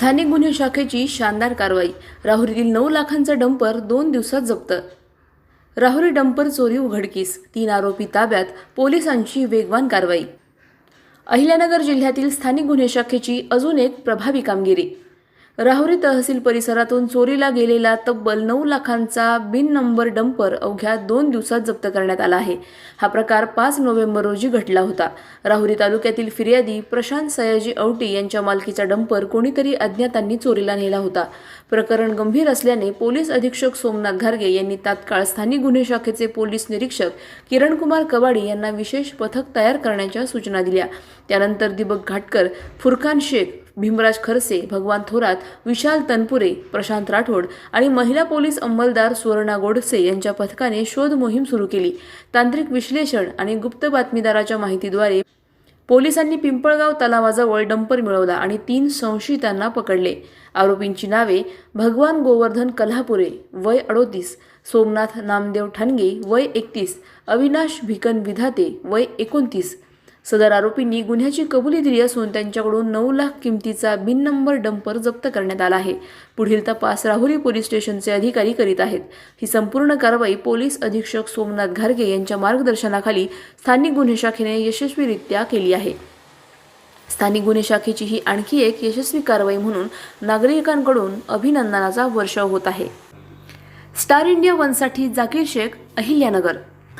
स्थानिक गुन्हे शाखेची शानदार कारवाई. राहुरीतील नऊ लाखांचा डंपर दोन दिवसात जप्त. राहुरी डंपर चोरी उघडकीस. तीन आरोपी ताब्यात. पोलिसांची वेगवान कारवाई. अहिल्यानगर जिल्ह्यातील स्थानिक गुन्हे शाखेची अजून एक प्रभावी कामगिरी. राहुरी तहसील परिसरातून चोरीला गेलेला तब्बल नऊ लाखांचा बिन नंबर डंपर अवघ्या दोन दिवसात जप्त करण्यात आला आहे. हा प्रकार पाच नोव्हेंबर रोजी घडला होता. राहुरी तालुक्यातील फिर्यादी प्रशांत सयाजी औटी यांच्या मालकीचा डंपर कोणीतरी अज्ञातांनी चोरीला नेला होता. प्रकरण गंभीर असल्याने पोलीस अधीक्षक सोमनाथ घारगे यांनी तात्काळ स्थानिक गुन्हे शाखेचे पोलीस निरीक्षक किरणकुमार कवाडी यांना विशेष पथक तयार करण्याच्या सूचना दिल्या. त्यानंतर दिबक घाटकर फुरखान शेख भीमराज खरसे भगवान थोरात विशाल तनपुरे प्रशांत राठोड आणि महिला पोलीस अंमलदार सुवर्णा गोडसे यांच्या पथकाने शोध मोहीम सुरू केली. तांत्रिक विश्लेषण आणि गुप्त बातमीदाराच्या माहितीद्वारे पोलिसांनी पिंपळगाव तलावाजवळ डंपर मिळवला आणि तीन संशयितांना पकडले. आरोपींची नावे भगवान गोवर्धन कल्हापुरे वय अडोतीस सोमनाथ नामदेव ठणगे वय एकतीस अविनाश भिकन विधाते वय एकोणतीस सदर आरोपींनी गुन्ह्याची कबुली दिली असून त्यांच्याकडून नऊ लाख किमतीचा बिन नंबर डंपर जप्त करण्यात आला आहे. पुढील तपास राहुरी पोलीस स्टेशनचे अधिकारी करीत आहेत. ही संपूर्ण कारवाई पोलीस अधीक्षक सोमनाथ घारगे यांच्या मार्गदर्शनाखाली स्थानिक गुन्हे शाखेने यशस्वीरित्या केली आहे. स्थानिक गुन्हे शाखेची ही आणखी एक यशस्वी कारवाई म्हणून नागरिकांकडून अभिनंदनाचा वर्षाव होत आहे. स्टार इंडिया वनसाठी जाकीर शेख अहिल्यानगर